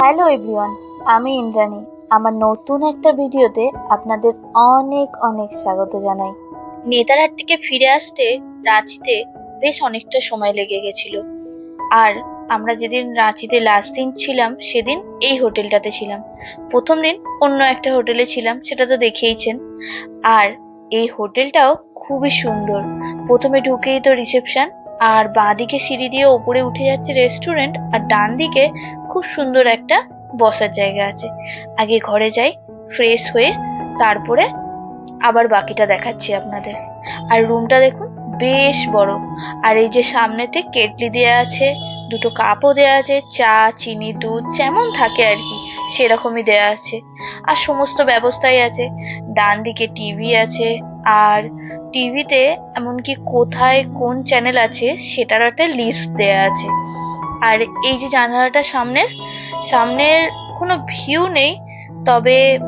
Hello everyone, আমি ইন্দ্রাণী। আমার নতুন একটা ভিডিওতে আপনাদের অনেক অনেক স্বাগত জানাই। নেতারহাট থেকে ফিরে আসতে রাঁচিতে বেশ অনেকটা সময় লেগে গেছিল। আর আমরা যেদিন রাঁচিতে লাস্ট দিন ছিলাম, সেদিন এই হোটেলটাতে ছিলাম। প্রথম দিন অন্য একটা হোটেলে ছিলাম, সেটা তো দেখেইছেন। আর এই হোটেলটাও খুবই সুন্দর। প্রথমে ঢুকেই তো রিসেপশন, আর বাঁদিকে সিঁড়ি দিয়ে ওপরে উঠে যাচ্ছে রেস্টুরেন্ট, আর ডান দিকে খুব সুন্দর একটা বসার জায়গা আছে। আগে ঘরে যাই ফ্রেশ হয়ে তারপরে আবার বাকিটা দেখাচ্ছি আপনাদের। আর রুমটা দেখুন, বেশ বড়। আর এই যে সামনেতে কেটলি দেওয়া আছে, দুটো কাপও দেওয়া আছে, চা, চিনি, দুধ, যেমন থাকে আর কি, সেরকমই দেওয়া আছে। আর সমস্ত ব্যবস্থাই আছে। ডান দিকে টিভি আছে, আর টিভিতে এমনকি কোথায় কোন চ্যানেল আছে, সেটারও একটা লিস্ট দেওয়া আছে। আর এই যে জানালাটা সামনের সামনের কোনো ভিউ নেই, তবে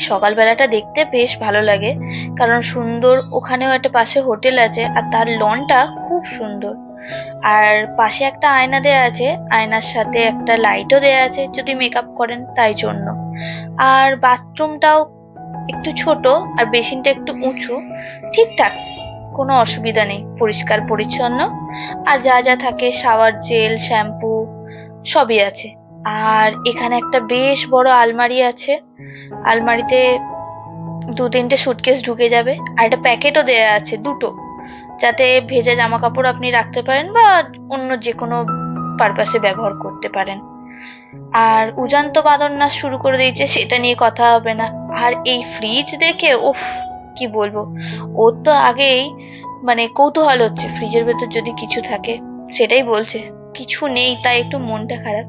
সকালবেলাটা দেখতে বেশ ভালো লাগে। কারণ সুন্দর ওখানেও একটা পাশে হোটেল আছে আর তার লনটা খুব সুন্দর। আর পাশে একটা আয়না দেয়া আছে, আয়নার সাথে একটা লাইটও দেয়া আছে যদি মেকআপ করেন তাই জন্য। আর বাথরুমটাও একটু ছোট আর বেসিনটা একটু উঁচু, ঠিকঠাক। কোনো অসুবিধা নেই, পরিষ্কার, পরিচ্ছন্ন। আর যা যা থাকে, শাওয়ার জেল, শ্যাম্পু, সবই আছে। আর এখানে একটা বেশ বড় আলমারি আছে। আলমারিতে দু তিনটে সুটকেস ঢুকে যাবে। আর একটা প্যাকেটও দেয়া আছে, দুটো। যাতে ভেজা জামা কাপড় আপনি রাখতে পারেন বা অন্য যে কোনো পারপাসে ব্যবহার করতে পারেন। আর উজান্ত তো বাদর নাচ শুরু করে দিয়েছে, সেটা নিয়ে কথা হবে না। আর এই ফ্রিজ দেখে, উফ! কি বলব? ওর তো আগেই মানে কৌতূহল হচ্ছে, ফ্রিজের ভেতর যদি কিছু থাকে, সেটাই বলছে। কিছু নেই, তাই একটু মনটা খারাপ।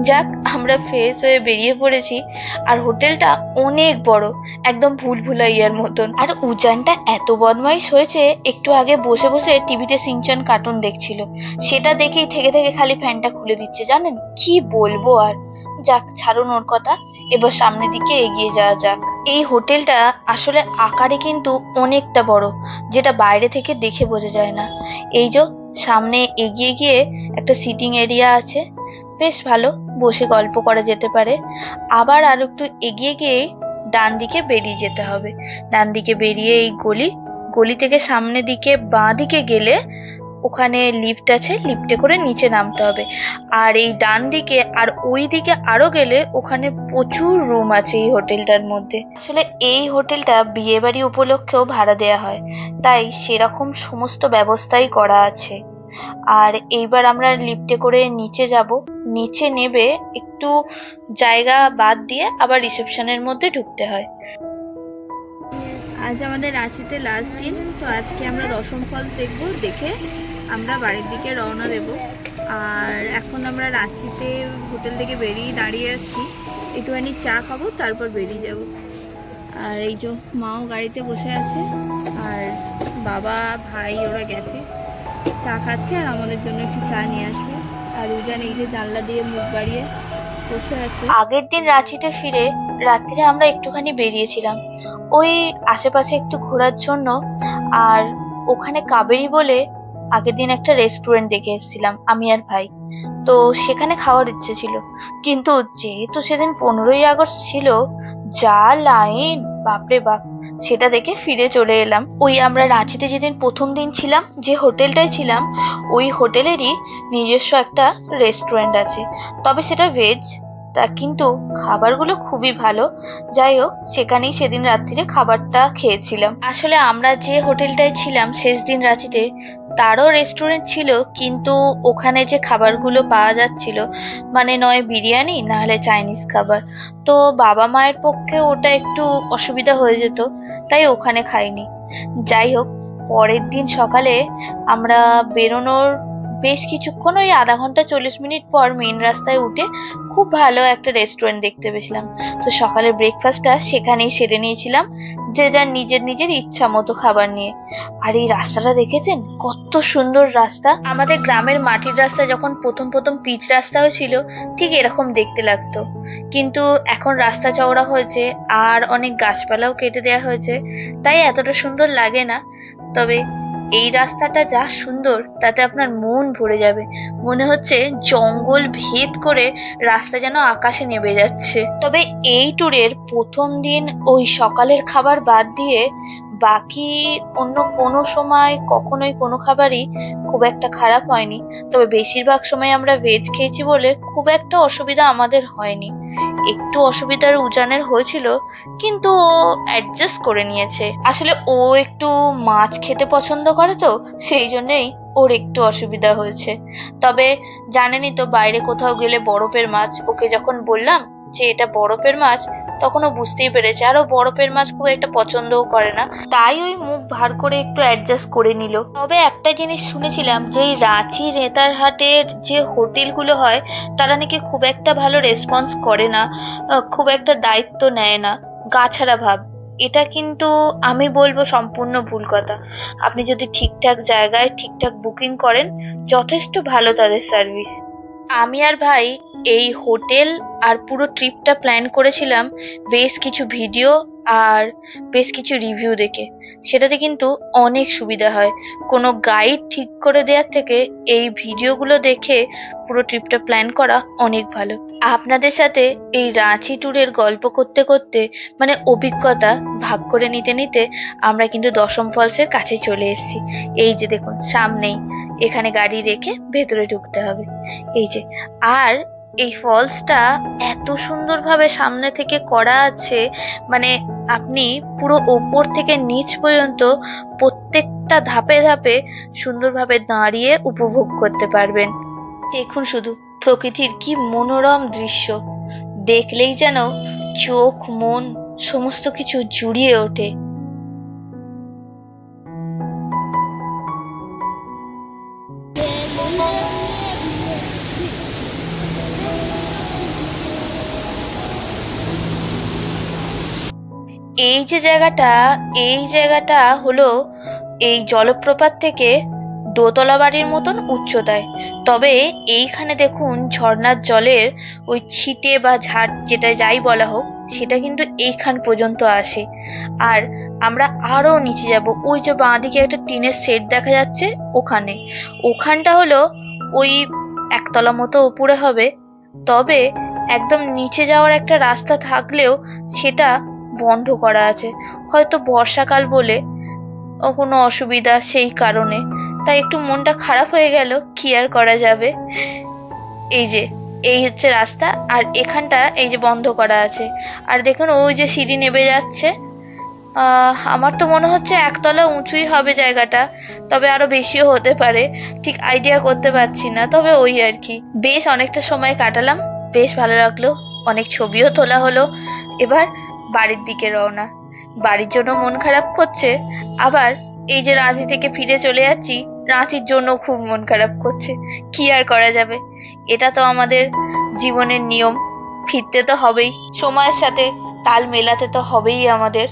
যাক, আমরা ফ্রেশ হয়ে বেরিয়ে পড়েছি, আর হোটেলটা অনেক বড়, একদম ভুল ভুলাইয়ার মতন। আর উজানটা এত বদমাইশ হয়েছে, একটু আগে বসে বসে টিভিতে সিনচান কার্টুন দেখছিল। সেটা দেখেই থেকে থেকে খালি ফ্যানটা খুলে দিচ্ছে, জানেন? কি বলব আর? যাক, ছাড়ুন ওর কথা। এবার সামনের দিকে এগিয়ে যাওয়া যাক। এই হোটেলটা আসলে আকারে কিন্তু অনেকটা বড়, যেটা বাইরে থেকে দেখে বোঝা যায় না। এই যে, সামনে এগিয়ে গিয়ে একটা সিটিং এরিয়া আছে। বেশ ভালো, বসে গল্প করা যেতে পারে। আবার আর একটু এগিয়ে গিয়ে ডান দিকে বেরিয়ে যেতে হবে। ডান দিকে বেরিয়ে এই গলি গলি থেকে সামনের দিকে বাঁ দিকে গেলে ওখানে লিফট আছে লিফটে করে নিচে নামতে হবে। আর এই ডান দিকে আর ওই দিকে আরও গেলে ওখানে প্রচুর রুম আছে এই হোটেলটার মধ্যে। আসলে এই হোটেলটা বিয়ে বাড়ি উপলক্ষেও ভাড়া দেওয়া হয়। তাই সেরকম সমস্ত ব্যবস্থাই করা আছে। আর এইবার আমরা লিফটে করে নিচে যাব। নিচে নেবে একটু জায়গা বাদ দিয়ে আবার রিসেপশনের মধ্যে ঢুকতে হয়। আজ আমাদের রাঁচিতে লাস্ট দিন, তো আজকে আমরা দশম ফলস দেখব, দেখে আমরা বাড়ির দিকে রওনা দেব। আর এখন আমরা রাঁচিতে হোটেল থেকে বেরিয়ে দাঁড়িয়ে আছি। একটুখানি চা খাব, তারপর বেরিয়ে যাব। আর এই যে মাও গাড়িতে বসে আছে, আর বাবা, ভাই ওরা গেছে। চা খাচ্ছে আর আমাদের জন্য একটু চা নিয়ে আসবে। আর উজান এই যে জানলা দিয়ে মুখ বাড়িয়ে আগের দিন রাঁচিতে ফিরে রাত্রে আমরা একটুখানি বেরিয়েছিলাম। ওই আশেপাশে একটু ঘোরার জন্য আর ওখানে কাবেরি বলে আগের দিন একটা রেস্টুরেন্ট দেখে এসেছিলাম, আমি আর ভাই। তো সেখানে খাওয়ার ইচ্ছে ছিল। কিন্তু যেহেতু সেদিন পনেরোই আগস্ট ছিল, যা লাইন, বাপরে বাপ। সেটা দেখে ফিরে চলে এলাম। ওই আমরা রাঁচিতে যেদিন প্রথম দিন ছিলাম, যে হোটেলটায় ছিলাম, ওই হোটেলেরই নিজস্ব একটা রেস্টুরেন্ট আছে। তবে সেটা ভেজ তা কিন্তু খাবারগুলো খুবই ভালো। যাই হোক, সেখানেই সেদিন রাত্রিরে খাবারটা খেয়েছিলাম। আসলে আমরা যে হোটেলটায় ছিলাম, শেষ দিন রাঁচিতে তারও রেস্টুরেন্ট ছিল, কিন্তু ওখানে যে খাবারগুলো পাওয়া যাচ্ছিল মানে নয় বিরিয়ানি না হলে চাইনিজ খাবার। তো বাবা মায়ের পক্ষে ওটা একটু অসুবিধা হয়ে যেত, তাই ওখানে খাইনি। যাই হোক, পরের দিন সকালে আমরা বেরোনোর বেশ কিছুক্ষণ ওই আধা ঘণ্টা চল্লিশ মিনিট পর মেন রাস্তায় উঠে খুব ভালো একটা রেস্টুরেন্ট দেখতে পেয়েছিলাম। তো সকালের ব্রেকফাস্টটা সেখানেই সেরে নিয়েছিলাম, যে যার নিজের নিজের ইচ্ছা মতো খাবার নিয়ে। আর এই রাস্তাটা দেখেছেন? কত সুন্দর রাস্তা। আমাদের গ্রামের মাটির রাস্তা যখন প্রথম প্রথম পিচ রাস্তা হয়েছিল, ঠিক এরকম দেখতে লাগতো। কিন্তু এখন রাস্তা চওড়া হয়েছে, আর অনেক গাছপালাও কেটে দেওয়া হয়েছে, তাই এতটা সুন্দর লাগে না। তবে এই রাস্তাটা যা সুন্দর, তাতে আপনার মন ভরে যাবে। মনে হচ্ছে জঙ্গল ভেদ করে রাস্তা যেন আকাশে নেমে যাচ্ছে। তবে এই ট্যুরের প্রথম দিন ওই সকালের খাবার বাদ দিয়ে বাকি অন্য কোনো সময় কখনোই কোনো খাবারই খুব একটা খারাপ হয়নি। তবে বেশিরভাগ সময় আমরা ভেজ খেয়েছি বলে খুব একটা অসুবিধা আমাদের হয়নি। একটু অসুবিধার উজানের হয়েছিল, কিন্তু ও অ্যাডজাস্ট করে নিয়েছে। আসলে ও একটু মাছ খেতে পছন্দ করে তো, সেই জন্যই ওর একটু অসুবিধা হয়েছে। তবে জানেনই তো বাইরে কোথাও গেলে বরফের মাছ, ওকে যখন বললাম যে এটা বরফের মাছ তখন ও বুঝতেই পেরেছে। আর ও বরফের মাছ খুব একটা পছন্দও করে না। তাই ওই মুখ ভার করে একটু অ্যাডজাস্ট করে নিল। তবে একটা জিনিস শুনেছিলাম, যে এই রাঁচি রেতারহাটের যে হোটেলগুলো হয়, তারা নাকি খুব একটা ভালো রেসপন্স করে না খুব একটা দায়িত্ব নেয় না। গাছাড়া ভাব। এটা কিন্তু আমি বলব সম্পূর্ণ ভুল কথা। আপনি যদি ঠিকঠাক জায়গায় ঠিকঠাক বুকিং করেন, যথেষ্ট ভালো তাদের সার্ভিস আমি আর ভাই এই হোটেল আর পুরো ট্রিপটা প্ল্যান করেছিলাম বেশ কিছু ভিডিও আর বেশ কিছু রিভিউ দেখে। সেটাতে কিন্তু অনেক সুবিধা হয়। কোনো গাইড ঠিক করে দেওয়ার থেকে এই ভিডিওগুলো দেখে পুরো ট্রিপটা প্ল্যান করা অনেক ভালো। আপনাদের সাথে এই রাঁচি ট্যুরের গল্প করতে করতে মানে অভিজ্ঞতা ভাগ করে নিতে নিতে আমরা কিন্তু দশম ফলসের কাছে চলে এসেছি। এই যে দেখুন, সামনেই এখানে গাড়ি রেখে ভেতরে ঢুকতে হবে। এই যে, আর এই ফলসটা এত সুন্দরভাবে সামনে থেকে করা আছে মানে আপনি পুরো ওপর থেকে নিচ পর্যন্ত প্রত্যেকটা ধাপে ধাপে সুন্দরভাবে দাঁড়িয়ে উপভোগ করতে পারবেন। দেখুন শুধু, প্রকৃতির কি মনোরম দৃশ্য। দেখলেই যেন চোখ, মন, সমস্ত কিছু জুড়িয়ে ওঠে। এই যে জায়গাটা, এই জায়গাটা হলো এই জলপ্রপাত থেকে দোতলা বাড়ির মতন উচ্চতায়। তবে এইখানে দেখুন ঝর্ণার জলের ওই ছিটে বা ঝাড় যেটা যাই বলা হোক, সেটা কিন্তু এইখান পর্যন্ত আসে। আর আমরা আরও নিচে যাব, ওই যে বাঁদিকে একটা টিনের সেট দেখা যাচ্ছে ওখানে। ওখানটা হলো ওই একতলা মতো উপরে হবে। তবে একদম নিচে যাওয়ার একটা রাস্তা থাকলেও সেটা বন্ধ করা আছে। হয়তো বর্ষাকাল বলে ও কোনো অসুবিধা সেই কারণে। তাই একটু মনটা খারাপ হয়ে গেল, কি আর করা যাবে? এই যে, এই হচ্ছে রাস্তা, আর এখানটা এই যে বন্ধ করা আছে। আর দেখুন, ওই যে সিঁড়ি নেমে যাচ্ছে। আমার তো মনে হচ্ছে একতলা উঁচুই হবে জায়গাটা, তবে আরও বেশিও হতে পারে। ঠিক আইডিয়া করতে পারছি না, তবে ওই আর কি। বেশ, অনেকটা সময় কাটালাম। বেশ ভালো লাগল। অনেক ছবিও তোলা হলো। এবার বাড়ির দিকে রওনা। বাড়ির জন্য মন খারাপ করছে, আবার এই যে রাঁচি থেকে ফিরে চলে যাচ্ছি, রাঁচির জন্য খুব মন খারাপ করছে। কি আর করা যাবে? এটা তো আমাদের জীবনের নিয়ম। ফিরতে তো হবেই, সময়ের সাথে তাল মেলাতে তো হবেই আমাদের।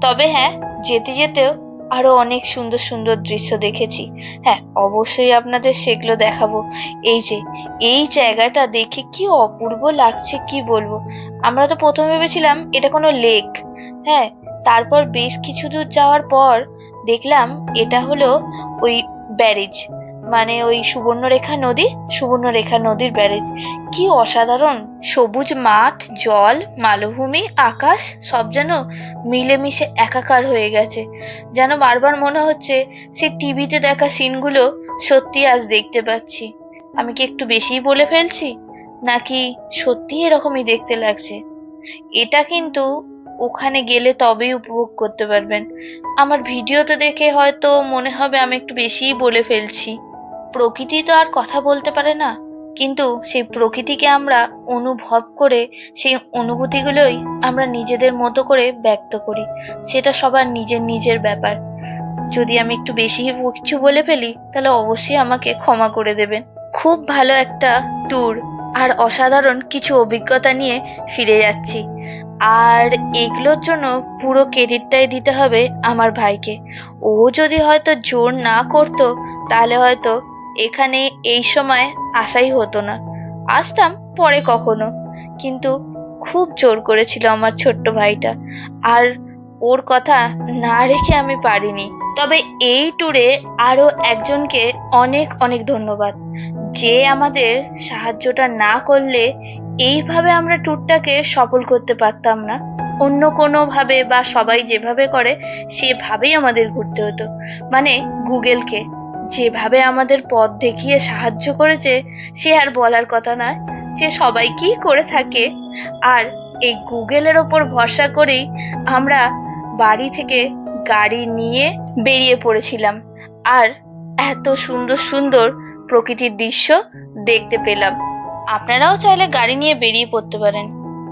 তবে হ্যাঁ যেতে যেতেও আরও অনেক সুন্দর সুন্দর দৃশ্য দেখেছি। হ্যাঁ অবশ্যই আপনাদের সেগুলো দেখাবো। এই যে, এই জায়গাটা দেখে কি অপূর্ব লাগছে কি বলব? আমরা তো প্রথমে ভেবেছিলাম এটা কোনো লেক। হ্যাঁ তারপর বেশ কিছু দূর যাওয়ার পর দেখলাম এটা হলো ওই ব্যারেজ। মানে ওই সুবর্ণরেখা নদী, সুবর্ণরেখা নদীর ব্যারেজ। কি অসাধারণ! সবুজ মাঠ, জল, মালভূমি, আকাশ, সব যেন মিলেমিশে একাকার হয়ে গেছে। যেন বারবার মনে হচ্ছে সেই টিভিতে দেখা সিনগুলো সত্যি আজ দেখতে পাচ্ছি। আমি কি একটু বেশিই বলে ফেলছি? নাকি সত্যি এরকমই দেখতে লাগছে? এটা কিন্তু ওখানে গেলে তবেই উপভোগ করতে পারবেন। আমার ভিডিওতে দেখে হয়তো মনে হবে আমি একটু বেশিই বলে ফেলছি। প্রকৃতি তো আর কথা বলতে পারে না, কিন্তু সেই প্রকৃতিকে আমরা অনুভব করে সেই অনুভূতিগুলোই আমরা নিজেদের মতো করে ব্যক্ত করি। সেটা সবার নিজের নিজের ব্যাপার। যদি আমি একটু বেশি কিছু বলে ফেলি, তাহলে অবশ্যই আমাকে ক্ষমা করে দেবেন। খুব ভালো একটা ট্যুর আর অসাধারণ কিছু অভিজ্ঞতা নিয়ে ফিরে যাচ্ছি। আর এগুলোর জন্য পুরো ক্রেডিটটাই দিতে হবে আমার ভাইকে। ও যদি হয়তো জোর না করতো, তাহলে হয়তো এখানে এই সময় আসাই হতো না। আসতাম পরে কখনো, কিন্তু খুব জোর করেছিল আমার ছোট্ট ভাইটা। আর ওর কথা না রেখে আমি পারিনি। তবে এই ট্যুরে আরও একজনকে অনেক অনেক ধন্যবাদ। যে আমাদের সাহায্যটা না করলে এইভাবে আমরা ট্যুরটাকে সফল করতে পারতাম না। অন্য কোনো ভাবে বা সবাই যেভাবে করে, সেভাবেই আমাদের ঘুরতে হতো। মানে গুগলকে। যেভাবে আমাদের পথ দেখিয়ে সাহায্য করেছে, সে আর বলার কথা নয়। সে সবাই সবাইকেই করে থাকে। আর এই গুগলের ওপর ভরসা করেই আমরা বাড়ি থেকে গাড়ি নিয়ে বেরিয়ে পড়েছিলাম। আর এত সুন্দর সুন্দর প্রকৃতির দৃশ্য দেখতে পেলাম। আপনারাও চাইলে গাড়ি নিয়ে বেরিয়ে পড়তে পারেন।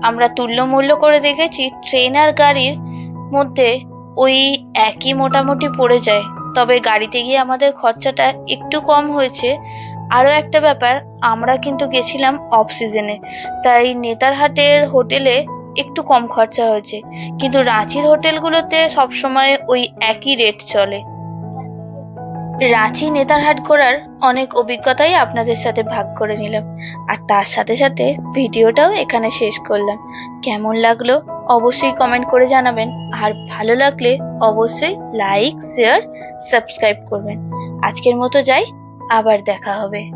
আমরা তুল্য মূল্য করে দেখেছি, ট্রেন আর গাড়ির মধ্যে ওই একই মোটামুটি পড়ে যায়। তবে গাড়িতে গিয়ে আমাদের খরচাটা একটু কম হয়েছে। আরও একটা ব্যাপার, আমরা কিন্তু গেছিলাম অফ সিজনে তাই নেতারহাটের হোটেলে একটু কম খরচা হয়েছে। কিন্তু রাঁচির হোটেলগুলোতে সবসময় ওই একই রেট চলে। রাঁচি নেতারহাট ঘোরার অনেক অভিজ্ঞতাই আপনাদের সাথে ভাগ করে নিলাম। আর তার সাথে সাথে ভিডিওটাও এখানে শেষ করলাম। কেমন লাগল অবশ্যই কমেন্ট করে জানাবেন। আর ভালো লাগলে অবশ্যই লাইক শেয়ার সাবস্ক্রাইব করবেন। আজকের মতো যাই, আবার দেখা হবে।